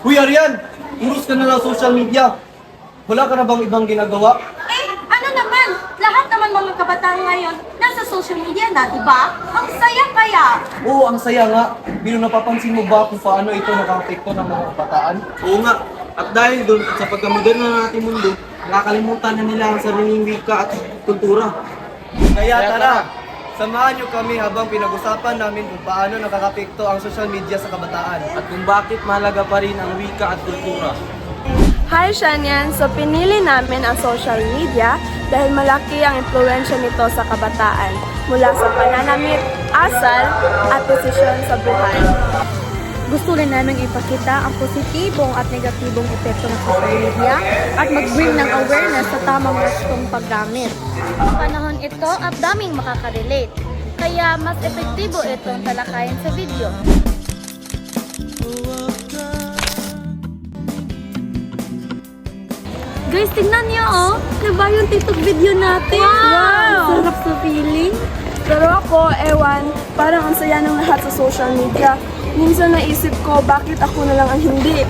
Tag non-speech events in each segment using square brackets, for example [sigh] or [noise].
Huy, Arian! Urus ka na lang social media. Wala ka na bang ibang ginagawa? Eh, ano naman? Lahat naman mga kabataan ngayon nasa social media na, di ba? Ang saya kaya. Oo, ang saya nga. Pero napapansin mo ba kung paano ito nakakapekto ng mga kabataan? Oo nga. At dahil doon, sa pagkamoderno ng ating mundo, nakakalimutan na nila ang sariling wika at kultura. Kaya tara, samahan niyo kami habang pinag-usapan namin kung paano nakakapekto ang social media sa kabataan. At kung bakit mahalaga pa rin ang wika at kultura. Hi, Shanyan! So, pinili namin ang social media dahil malaki ang impluensya nito sa kabataan mula sa pananamit, asal, at desisyon sa buhay. Gusto rin namin ipakita ang positibong at negatibong epekto ng social media at mag-bring ng awareness sa tamang gustong paggamit. Sa panahon ito at daming makaka-relate, kaya mas epektibo itong talakayin sa video. Guys, tingnan niyo oh! Diba yung TikTok video natin? Wow! Sarap sa feeling. Pero ako, ewan, parang ang saya ng lahat sa social media. Minsan naisip ko, bakit ako na lang ang hindi?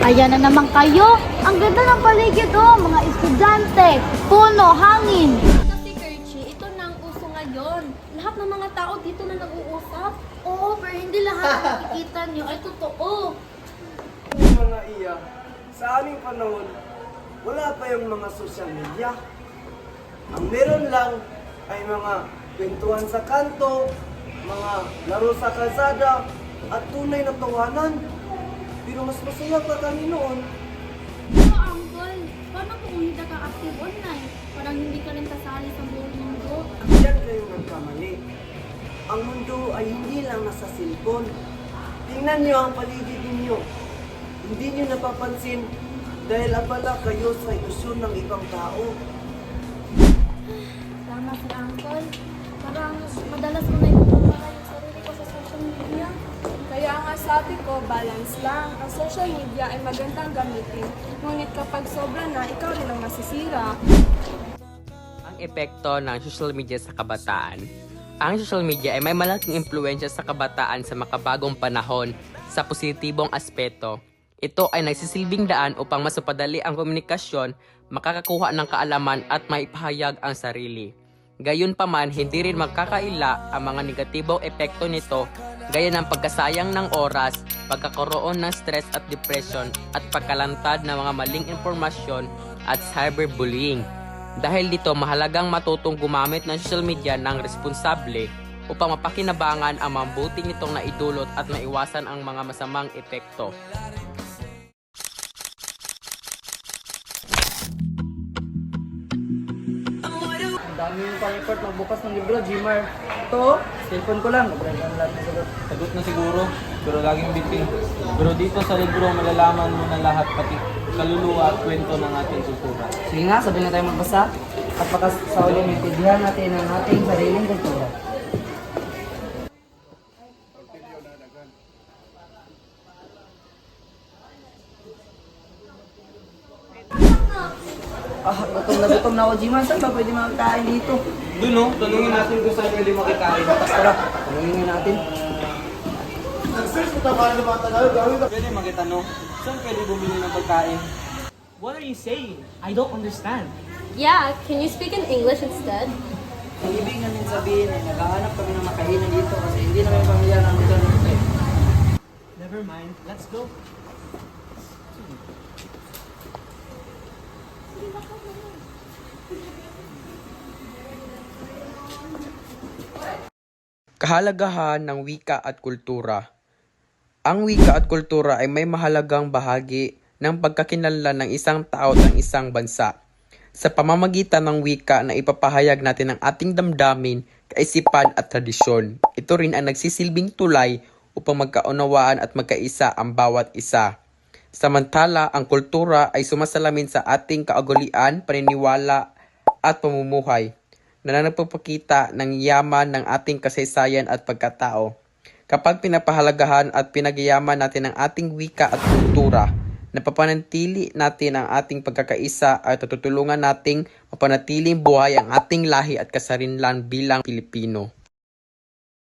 Ayan na naman kayo! Ang ganda ng paligid oh! Mga estudyante, puno, hangin! Kasi Kerchi, ito na ang uso ngayon. Lahat ng mga tao dito na nag-uusap. Oo, pero hindi lahat na [laughs] nakikita nyo ay totoo. mga iya, sa aming panahon, wala pa yung mga social media. Ang meron lang ay mga kwentuhan sa kanto, mga laro sa kalsada, at tunay na tawanan. Pero mas masaya pa kami noon. Oo, Uncle. Paano kung hindi ka active online? Parang hindi ka rin kasali sa buong mundo. Diyan kayo nagkamali. Ang mundo ay hindi lang nasa cellphone. Tingnan niyo ang paligid ninyo. Hindi niyo napapansin dahil abala kayo sa ilusyon ng ibang tao. Tama si Uncle. Parang madalas ko na sarili ko social media. Kaya nga sabi ko, balance lang. Ang social media ay magandang gamitin. Ngunit kapag sobra na, ikaw rin ang masisira. Ang epekto ng social media sa kabataan. Ang social media ay may malaking impluensya sa kabataan sa makabagong panahon sa positibong aspeto. Ito ay nagsisilbing daan upang mas mapadali ang komunikasyon, makakakuha ng kaalaman at maipahayag ang sarili. Gayunpaman, hindi rin magkakaila ang mga negatibong epekto nito gaya ng pagkasayang ng oras, pagkakaroon ng stress at depression at pagkalantad ng mga maling impormasyon at cyberbullying. Dahil dito, mahalagang matutong gumamit ng social media ng responsable upang mapakinabangan ang mabuti nitong naidulot at maiwasan ang mga masamang epekto. Ang dami yung pang-effort magbukas ng libro, Gmar. Ito, cellphone ko lang. Nagregan lahat ng sagot. Sagot na siguro, pero laging biting. Pero dito sa libro, malalaman mo na lahat pati kaluluwa at kwento ng ating kultura. Sige nga, sabi na tayo magbasa. At baka sa uli, maintindihan natin ang ating sariling kultura. Ah, gutom na gutom na ako, Gmar. Saan ba pwede makakain dito? Doon no, tanungin natin kung saan pwede makikain. Tara, tanungin nga natin. Pwede makitanong, saan pwede bumili ng pagkain? What are you saying? I don't understand. Yeah, can you speak in English instead? Ang ibig namin sabihin ay naghahanap kami ng makainan dito kasi hindi namin lugar nito eh. Never mind. Let's go. Kahalagahan ng wika at kultura. Ang wika at kultura ay may mahalagang bahagi ng pagkakinlanlan ng isang tao at ng isang bansa. Sa pamamagitan ng wika na ipapahayag natin ang ating damdamin, kaisipan at tradisyon. Ito rin ang nagsisilbing tulay upang magkaunawaan at magkaisa ang bawat isa. Samantala, ang kultura ay sumasalamin sa ating kaugalian, paniniwala at pamumuhay na nagpapakita ng yaman ng ating kasaysayan at pagkatao. Kapag pinapahalagahan at pinagyayaman natin ang ating wika at kultura, napapanatili natin ang ating pagkakaisa at tutulungan nating mapanatiling buhay ang ating lahi at kasarinlan bilang Pilipino.